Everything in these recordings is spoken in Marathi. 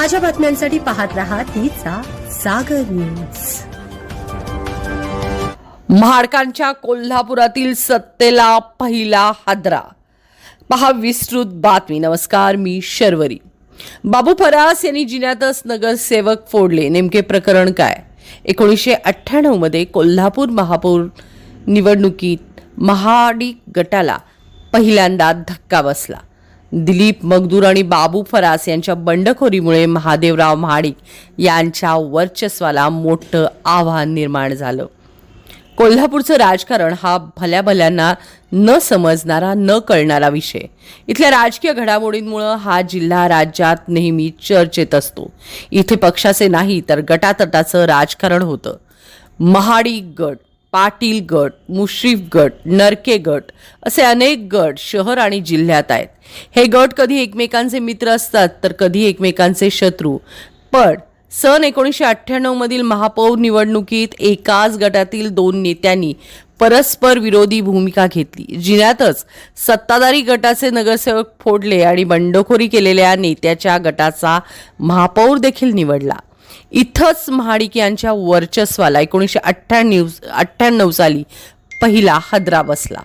ताज्या बातम्यांसाठी पाहत राहा तिचा सागर न्यूज. महाडकांच्या कोल्हापुरातील सत्तेला पहिला हादरा. पहा विस्तृत बातमी. नमस्कार मी शर्वरी. बाबू फरास यांनी जिन्यातच नगरसेवक फोडले. नेमके प्रकरण काय? एकोणीसशे अठ्ठ्याण्णवमध्ये कोल्हापूर महापौर निवडणुकीत महाडी गटाला पहिल्यांदा धक्का बसला. दिलीप मगदूर आणि बाबू फरास यांच्या बंडखोरीमुळे महादेवराव महाडिक यांच्या वर्चस्वाला मोठं आव्हान निर्माण झालं. कोल्हापूरचं राजकारण हा भल्या भल्यांना न समजणारा न कळणारा विषय. इथल्या राजकीय घडामोडींमुळं हा जिल्हा राज्यात नेहमी चर्चेत असतो. इथे पक्षाचे नाही तर गटातटाचं राजकारण होतं. महाडी गट पाटील गट मुश्रीफ गट नरके गट असे अनेक गट शहर आणि जिल्ह्यात आहेत. हे गट कधी एकमेकांचे मित्र असतात तर कधी एकमेकांचे शत्रू. पण सन एकोणीसशे अठ्ठ्याण्णवमधील महापौर निवडणुकीत एकाच गटातील दोन नेत्यांनी परस्पर विरोधी भूमिका घेतली. जिल्ह्यातच सत्ताधारी गटाचे नगरसेवक फोडले आणि बंडखोरी केलेल्या नेत्याच्या गटाचा महापौर देखील निवडला. इथंच महाडिक यांच्या वर्चस्वाला एकोणीसशे अठ्ठ्याण्णव अठ्ठ्याण्णव साली पहिला हदरा बसला.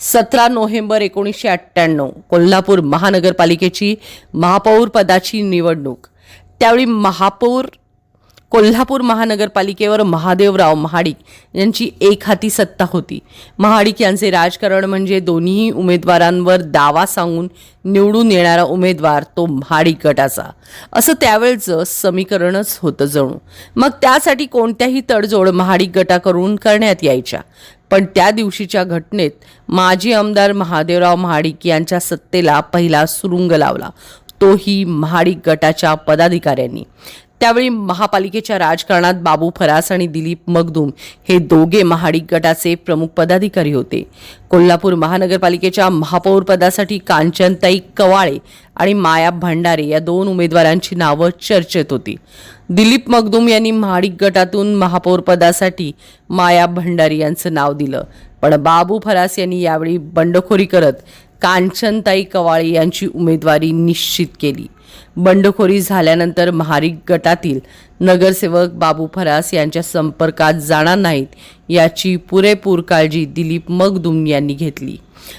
सतरा नोव्हेंबर एकोणीसशे अठ्ठ्याण्णव कोल्हापूर महानगरपालिकेची महापौर पदाची निवडणूक. त्यावेळी महापौर कोल्हापूर महानगरपालिकेवर महादेवराव महाडिक यांची एक हाती सत्ता होती. महाडिक यांचे राजकारण म्हणजे दोन्ही उमेदवारांवर दावा सांगून निवडून येणारा उमेदवार तो महाडिक गटाचा. असं त्यावेळचं समीकरणच होतं जणू. मग त्यासाठी कोणत्याही तडजोड महाडिक गटाकडून करण्यात यायच्या. पण त्या दिवशीच्या घटनेत माजी आमदार महादेवराव महाडिक यांच्या सत्तेला पहिला सुरुंग लावला. तोही महाडिक गटाच्या पदाधिकाऱ्यांनी. त्यावेळी महापालिकेच्या राजकारणात बाबू फरास आणि दिलीप मगदूम हे दोघे महाडिक गटाचे प्रमुख पदाधिकारी होते. कोल्हापूर महानगरपालिकेच्या महापौर पदासाठी कांचनताई कवाळे आणि माया भंडारे या दोन उमेदवारांची नावं चर्चेत होती. दिलीप मगदूम यांनी महाडिक गटातून महापौर पदासाठी माया भंडारी यांचं नाव दिलं. पण बाबू फरास यांनी यावेळी बंडखोरी करत कांचनताई कवाळे यांची उमेदवारी निश्चित केली. बंडखोरी झाल्यानंतर महारिक गटातील नगरसेवक बाबू फरास यांच्या संपर्कात जाणार नाहीत याची पुरेपूर काळजी दिलीप मगदुम यांनी घेतली.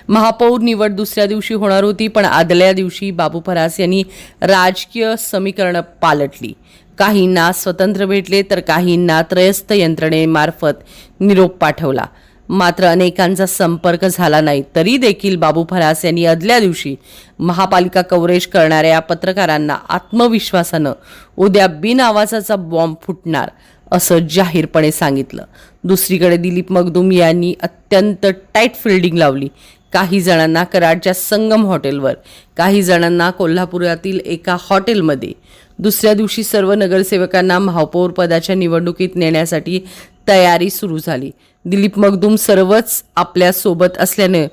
महापौर निवड दुसऱ्या दिवशी होणार होती पण आदल्या दिवशी बाबू फरास यांनी राजकीय समीकरणं पालटली. काहींना स्वतंत्र भेटले तर काहींना त्रयस्थ यंत्रणेमार्फत निरोप पाठवला. मात्र अनेकांचा संपर्क झाला नाही. तरी देखील बाबू फरास यांनी आदल्या दिवशी महापालिका कव्हरेज करणाऱ्या या पत्रकारांना आत्मविश्वासानं उद्या बिनआवाजाचा बॉम्ब फुटणार असं जाहीरपणे सांगितलं. दुसरीकडे दिलीप मगदुम यांनी अत्यंत टाईट फिल्डिंग लावली. काही जणांना कराडच्या संगम हॉटेलवर काही जणांना कोल्हापुरातील एका हॉटेलमध्ये. दुसऱ्या दिवशी सर्व नगरसेवकांना महापौर पदाच्या निवडणुकीत नेण्यासाठी तयारी सुरू झाली. दिलीप मगदूम सर्वच आपल्यासोबत असल्यानं असल्याने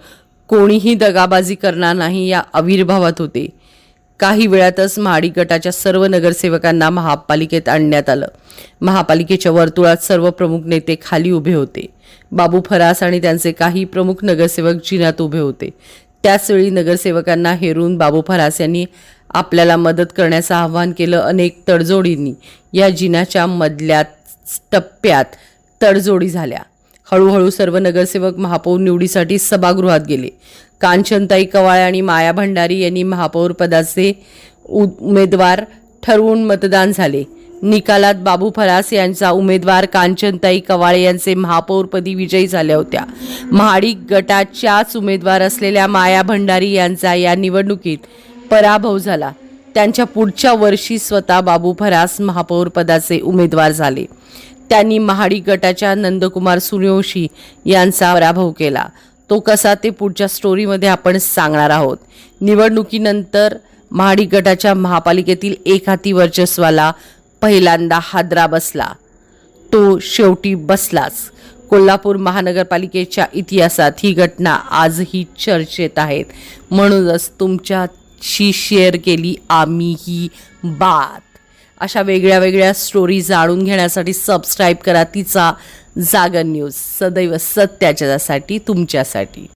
कोणीही दगाबाजी करणार नाही या आविर्भावात होते. काही वेळातच महाडी गटाच्या सर्व नगरसेवकांना महापालिकेत आणण्यात आलं. महापालिकेच्या वर्तुळात सर्व प्रमुख नेते खाली उभे होते. बाबू फरास आणि त्यांचे काही प्रमुख नगरसेवक जिनात उभे होते. त्याचवेळी नगरसेवकांना हेरून बाबू फरास यांनी आपल्याला मदत करण्याचं आवाहन केलं. अनेक तडजोडींनी या जिन्याच्या मधल्या टप्प्यात तडजोडी झाल्या. हळूहळू सर्व नगरसेवक महापौर निवडीसाठी सभागृहात गेले. कांचनताई कवाळे आणि माया भंडारी यांनी महापौर पदाचे उ- उमेदवार ठरवून मतदान झाले. निकालात बाबू फरास यांचा उमेदवार कांचनताई कवाळे यांचे महापौरपदी विजयी झाल्या होत्या. महाडिक गटाच्याच उमेदवार असलेल्या माया भंडारी यांचा या निवडणुकीत पराभव झाला. त्यांच्या पुढच्या वर्षी स्वतः बाबू फरास महापौर पदाचे उमेदवार झाले. त्यांनी महाडी गटाच्या नंदकुमार सूर्यवंशी यांचा पराभव केला. तो कसा ते पुढच्या स्टोरीमध्ये आपण सांगणार आहोत. निवडणुकीनंतर महाडी गटाच्या महापालिकेतील एक हाती वर्चस्वाला पहिल्यांदा हादरा बसला. तो शेवटी बसलाच. कोल्हापूर महानगरपालिकेच्या इतिहासात ही घटना आजही चर्चेत आहेत. म्हणूनच तुमच्याशी शेअर केली आम्ही ही बात. अशा वेगळ्या वेगळ्या स्टोरी जाणून घेण्यासाठी सबस्क्राईब करा. तिचा जागर न्यूज सदैव सत्याच्यासाठी तुमच्यासाठी.